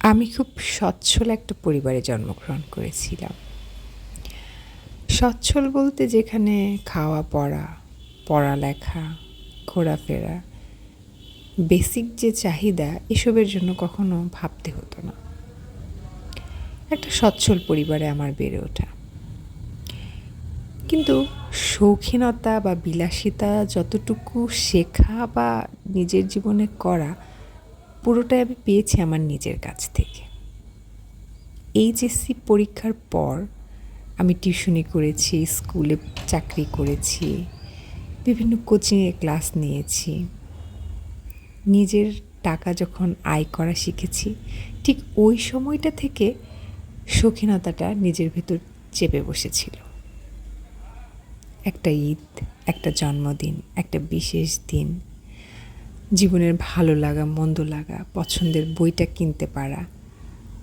আমি খুব সচ্ছল একটা পরিবারে জন্মগ্রহণ করেছিলাম। সচ্ছল বলতে যেখানে খাওয়া, পড়া, পড়ালেখা, ঘোরাফেরা, বেসিক যে চাহিদা, এসবের জন্য কখনো ভাবতে হতো না। একটা সচ্ছল পরিবারে আমার বেড়ে ওঠা। কিন্তু শৌখিনতা বা বিলাসিতা যতটুকু শেখা বা নিজের জীবনে করা পুরোটাই আমি পেয়েছি আমার নিজের কাছ থেকে। এইচএসসি পরীক্ষার পর আমি টিউশনি করেছি, স্কুলে চাকরি করেছি, বিভিন্ন কোচিংয়ে ক্লাস নিয়েছি। নিজের টাকা যখন আয় করা শিখেছি, ঠিক ওই সময়টা থেকে শৌখিনতাটা নিজের ভেতর চেপে বসেছিল। একটা ঈদ, একটা জন্মদিন, একটা বিশেষ দিন জীবনের ভালো লাগা, মন্দ লাগা, পছন্দের বইটা কিনতে পারা,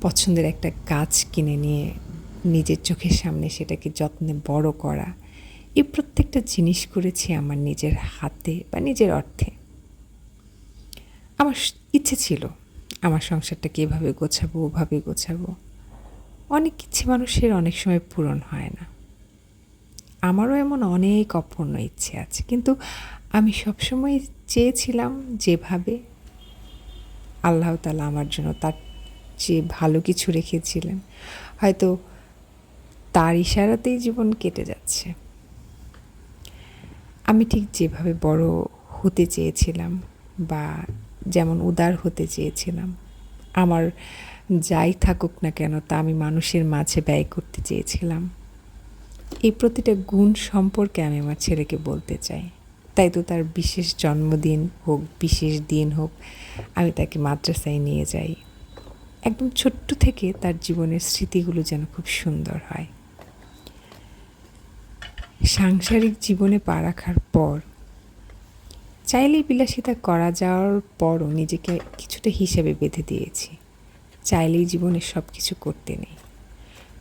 পছন্দের একটা গাছ কিনে নিয়ে নিজের চোখের সামনে সেটাকে যত্নে বড় করা এই প্রত্যেকটা জিনিস করেছি আমার নিজের হাতে বা নিজের অর্থে। আমার ইচ্ছে ছিল আমার সংসারটাকে এভাবে গোছাবো, ওভাবে গোছাবো। অনেক কিছু মানুষের অনেক সময় পূরণ হয় না। আমারও এমন অনেক অপূর্ণ ইচ্ছে আছে, কিন্তু আমি সবসময় চেয়েছিলাম যেভাবে আল্লাহ তালা আমার জন্য তার যে ভালো কিছু রেখেছিলেন। হয়তো তার ইশারাতেই জীবন কেটে যাচ্ছে। আমি ঠিক যেভাবে বড় হতে চেয়েছিলাম বা যেমন উদার হতে চেয়েছিলাম, আমার যাই থাকুক না কেন তা আমি মানুষের মাঝে ব্যয় করতে চেয়েছিলাম। এই প্রতিটা গুণ সম্পর্কে আমি আমার ছেলেকে বলতে চাই। তাই তো তার বিশেষ জন্মদিন হোক, বিশেষ দিন হোক, আমি তাকে মাদ্রাসায় নিয়ে যাই। একদম ছোট্ট থেকে তার জীবনের স্মৃতিগুলো যেন খুব সুন্দর হয়। সাংসারিক জীবনে পা রাখার পর, চাইলেই বিলাসিতা করা যাওয়ার পরও নিজেকে কিছুটা হিসেবে বেঁধে দিয়েছি। চাইলেই জীবনে সব কিছু করতে নেই।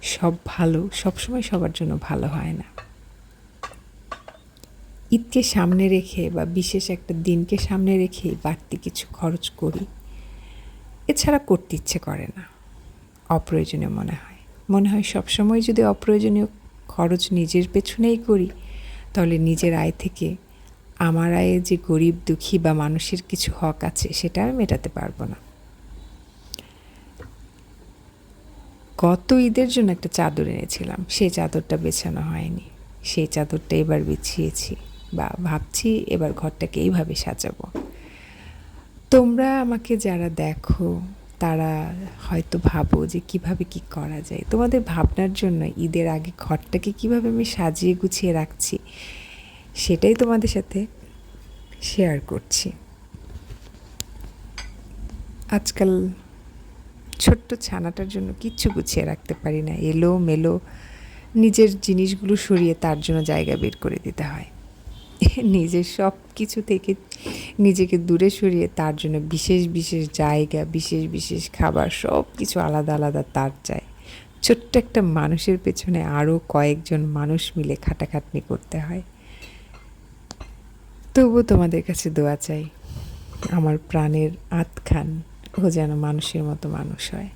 সব ভালো, সবসময় সবার জন্য ভালো হয় না। ঈদকে সামনে রেখে বা বিশেষ একটা দিনকে সামনে রেখে বাড়তি কিছু খরচ করি, এছাড়া করতে ইচ্ছে করে না। অপ্রয়োজনীয় মনে হয়। মনে হয় সবসময় যদি অপ্রয়োজনীয় খরচ নিজের পেছনেই করি, তাহলে নিজের আয় থেকে আমার আয়ে যে গরিব, দুঃখী বা মানুষের কিছু হক আছে, সেটা আমি মেটাতে পারব না। গত ঈদের জন্য একটা চাদর এনেছিলাম। সেই চাদরটা বেছানো হয়নি। সেই চাদরটা এবার বিছিয়েছি। বা ভাবছি এবার ঘরটাকে এইভাবে সাজাবো। তোমরা আমাকে যারা দেখো, তারা হয়তো ভাবো যে কীভাবে কি করা যায়। তোমাদের ভাবনার জন্য ঈদের আগে ঘরটাকে কীভাবে আমি সাজিয়ে গুছিয়ে রাখছি, সেটাই তোমাদের সাথে শেয়ার করছি। আজকাল ছোট্ট ছানাটার জন্য কিচ্ছু গুছিয়ে রাখতে পারি না। এলো মেলো নিজের জিনিসগুলো সরিয়ে তার জন্য জায়গা বের করে দিতে হয়। নিজের সব কিছু থেকে নিজেকে দূরে সরিয়ে তার জন্য বিশেষ বিশেষ জায়গা, বিশেষ বিশেষ খাবার, সব কিছু আলাদা আলাদা তার চাই। ছোট্ট একটা মানুষের পেছনে আরও কয়েকজন মানুষ মিলে খাটাখাটনি করতে হয়। তবু তোমাদের কাছে দোয়া চাই, আমার প্রাণের আতখান ও যেন মানুষের মতো মানুষ হয়।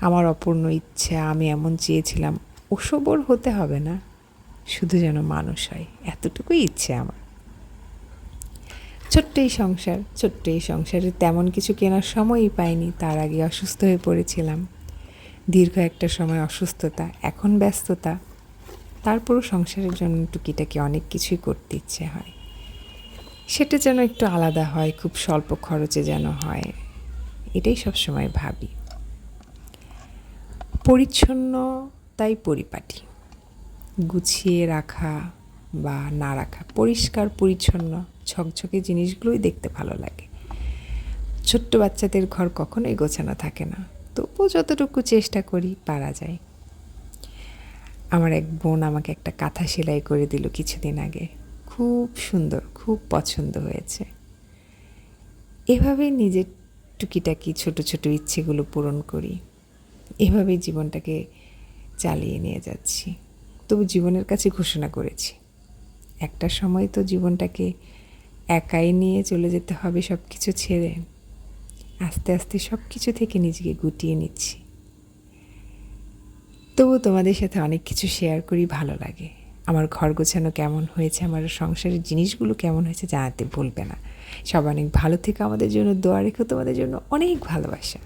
আমার অপূর্ণ ইচ্ছা, আমি এমন চেয়েছিলাম, ওসবর হতে হবে না। শুধু যেন মানুষ হয়, এতটুকুই ইচ্ছে আমার। ছোট্ট এই সংসার, ছোট্ট এই সংসারে তেমন কিছু কেনার সময়ই পাইনি, তার আগে অসুস্থ হয়ে পড়েছিলাম। দীর্ঘ একটা সময় অসুস্থতা, এখন ব্যস্ততা। তারপরও সংসারের জন্য টুকিটাকি অনেক কিছুই করতে ইচ্ছে হয়। সেটা যেন একটু আলাদা হয়, খুব স্বল্প খরচে যেন হয়, এটাই সবসময় ভাবি। পরিচ্ছন্ন তাই পরিপাটি। গুছিয়ে রাখা বা না রাখা, পরিষ্কার, পরিচ্ছন্ন, ঝকঝকে জিনিসগুলোই দেখতে ভালো লাগে। ছোট্ট বাচ্চাদের ঘর কখনোই গোছানো থাকে না, তবুও যতটুকু চেষ্টা করি পারা যায়। আমার এক বোন আমাকে একটা কাঁথা সেলাই করে দিল কিছুদিন আগে। খুব সুন্দর, খুব পছন্দ হয়েছে। এভাবেই নিজের টুকিটাকি ছোট ছোট ইচ্ছেগুলো পূরণ করি। এভাবেই জীবনটাকে চালিয়ে নিয়ে যাচ্ছি। তবু জীবনের কাছে ঘোষণা করেছি। একটা সময় তো জীবনটাকে একাই নিয়ে চলে যেতে হবে সব কিছু ছেড়ে। আস্তে আস্তে সব কিছু থেকে নিজেকে গুটিয়ে নিচ্ছি। তবু তোমাদের সাথে অনেক কিছু শেয়ার করি, ভালো লাগে। আমার ঘর গোছানো কেমন হয়েছে, আমার সংসারের জিনিসগুলো কেমন হয়েছে জানাতে ভুলবে না। সব অনেক ভালো থেকে আমাদের জন্য, দোয়া রেখো তোমাদের জন্য অনেক ভালোবাসা।